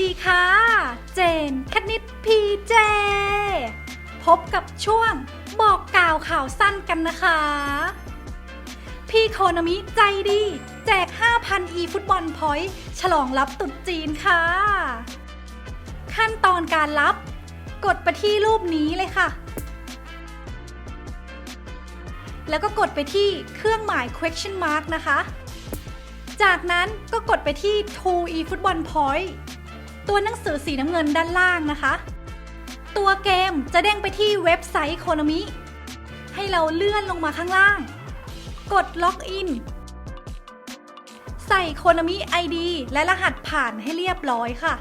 ดีค่ะ เจนคณิตพีเจ พบกับช่วงบอกกล่าวข่าวสั้นกันนะคะ พี่โคนามิใจดี แจก 5,000 e ฟุตบอลพอยต์ฉลองรับตรุษจีนค่ะ ขั้นตอนการรับ กดไปที่รูปนี้เลยค่ะ แล้วก็กดไปที่เครื่องหมาย question mark นะคะจากนั้นก็กดไปที่2 e football point ตัวหนังสือสีน้ำเงินด้านล่างนะคะ ตัวเกมจะเด้งไปที่เว็บไซต์โคนามิให้เราเลื่อนลงมาข้างล่าง กดล็อกอิน ใส่โคนามิ ID และรหัสผ่านให้เรียบร้อยค่ะ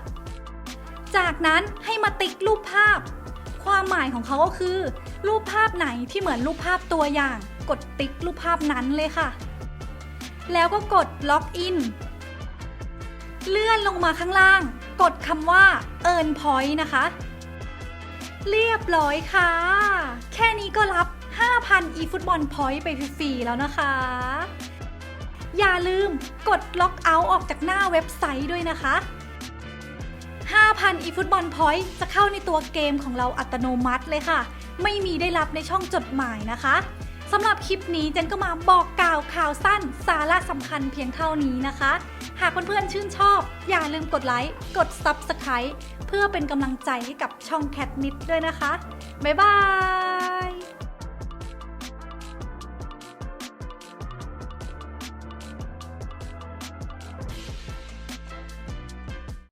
จากนั้นให้มาติ๊กรูปภาพ ความหมายของเขาก็คือ รูปภาพไหนที่เหมือนรูปภาพตัวอย่าง กดติ๊กรูปภาพนั้นเลยค่ะ แล้วก็กดล็อกอิน เลื่อนลงมาข้างล่าง กดคำว่า Earn Point นะคะเรียบร้อยค่ะ แค่นี้ก็รับ 5,000 eFootball Point ไปฟรีๆแล้วนะคะ อย่าลืมกดล็อกเอาท์ออกจากหน้าเว็บไซต์ด้วยนะคะ 5,000 eFootball Point จะเข้าในตัวเกมของเราอัตโนมัติเลยค่ะ ไม่มีได้รับในช่องจดหมายนะคะ สำหรับคลิปนี้เจนก็มาบอกกล่าวข่าวสั้นสาระสำคัญเพียงเท่านี้นะคะ หากเพื่อนๆชื่นชอบ อย่าลืมกดไลค์ กด Subscribe เพื่อเป็นกำลังใจให้กับช่องแคทนิดด้วยนะคะ บ๊ายบาย